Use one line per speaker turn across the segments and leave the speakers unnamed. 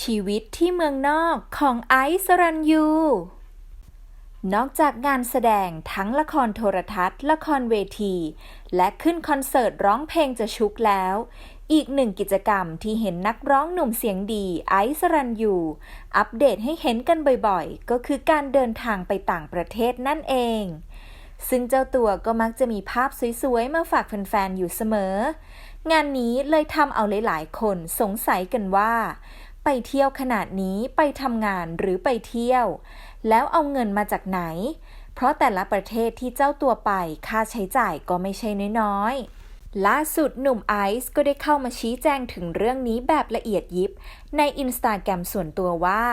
ชีวิตที่เมืองนอกของไอซ์สรัญยู นอกจากงานแสดงทั้งละครโทรทัศน์ ละครเวที และขึ้นคอนเสิร์ตร้องเพลงจะชุกแล้ว อีกหนึ่งกิจกรรมที่เห็นนักร้องหนุ่มเสียงดีไอซ์สรัญยู อัปเดตให้เห็นกันบ่อยๆ ก็คือการเดินทางไปต่างประเทศนั่นเอง ซึ่งเจ้าตัวก็มักจะมีภาพสวยๆ มาฝากแฟนๆ อยู่เสมอ งานนี้เลยทำเอาหลายๆ คนสงสัยกันว่า ไปเที่ยวขนาดนี้ไปทำงานหรือไปเที่ยว แล้วเอาเงินมาจากไหน เพราะแต่ละประเทศที่เจ้าตัวไปค่าใช้จ่ายก็ไม่ใช่น้อยๆ ล่าสุดหนุ่มไอซ์ก็ได้เข้ามาชี้แจงถึงเรื่องนี้แบบละเอียดยิบ ในอินสตาแกรมส่วนตัวว่า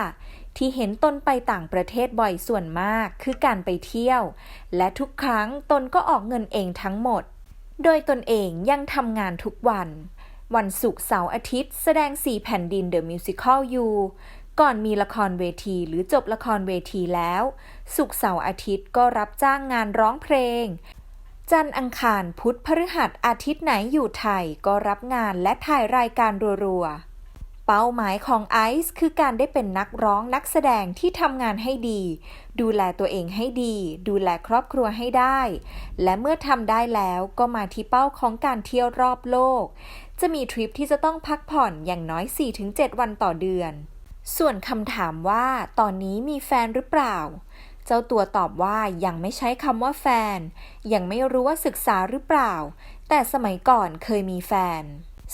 ที่เห็นตนไปต่างประเทศบ่อยส่วนมากคือการไปเที่ยว และทุกครั้งตนก็ออกเงินเองทั้งหมด โดยตนเองยังทำงานทุกวัน วันศุกร์เสาร์อาทิตย์ แสดงสี่แผ่นดินเดอะมิวสิคอลอยู่ก่อนมีละครเวทีหรือจบละครเวทีแล้วศุกร์เสาร์อาทิตย์ก็รับจ้างงานร้องเพลง จันอังคารพุธพฤหัสอาทิตย์ไหนอยู่ไทยก็รับงานและถ่ายรายการรัวๆ เป้าหมายของไอซ์คือการได้เป็นนักร้องนักแสดงที่ทำงานให้ดี ดูแลตัวเองให้ดี ดูแลครอบครัวให้ได้ และเมื่อทำได้แล้วก็มาที่เป้าของการเที่ยวรอบโลก จะมีทริปที่จะต้องพักผ่อนอย่างน้อย 4-7 วันต่อเดือน ส่วนคำถามว่าตอนนี้มีแฟนหรือเปล่า เจ้าตัวตอบว่ายังไม่ใช้คำว่าแฟน ยังไม่รู้ว่าศึกษาหรือเปล่า แต่สมัยก่อนเคยมีแฟน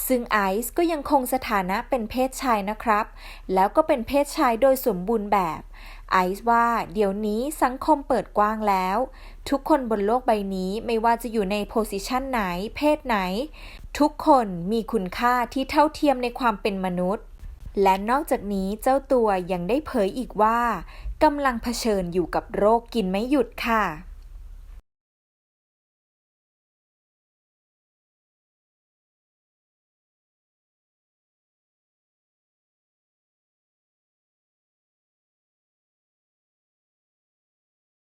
ซึ่งไอซ์ก็ยังคงสถานะเป็นเพศชายนะครับ แล้วก็เป็นเพศชายโดยสมบูรณ์แบบ ไอซ์ว่าเดี๋ยวนี้สังคมเปิดกว้างแล้ว ทุกคนบนโลกใบนี้ไม่ว่าจะอยู่ในโพสิชันไหน เพศไหน ทุกคนมีคุณค่าที่เท่าเทียมในความเป็นมนุษย์ และนอกจากนี้เจ้าตัวยังได้เผยอีกว่ากำลังเผชิญอยู่กับโรคกินไม่หยุดค่ะ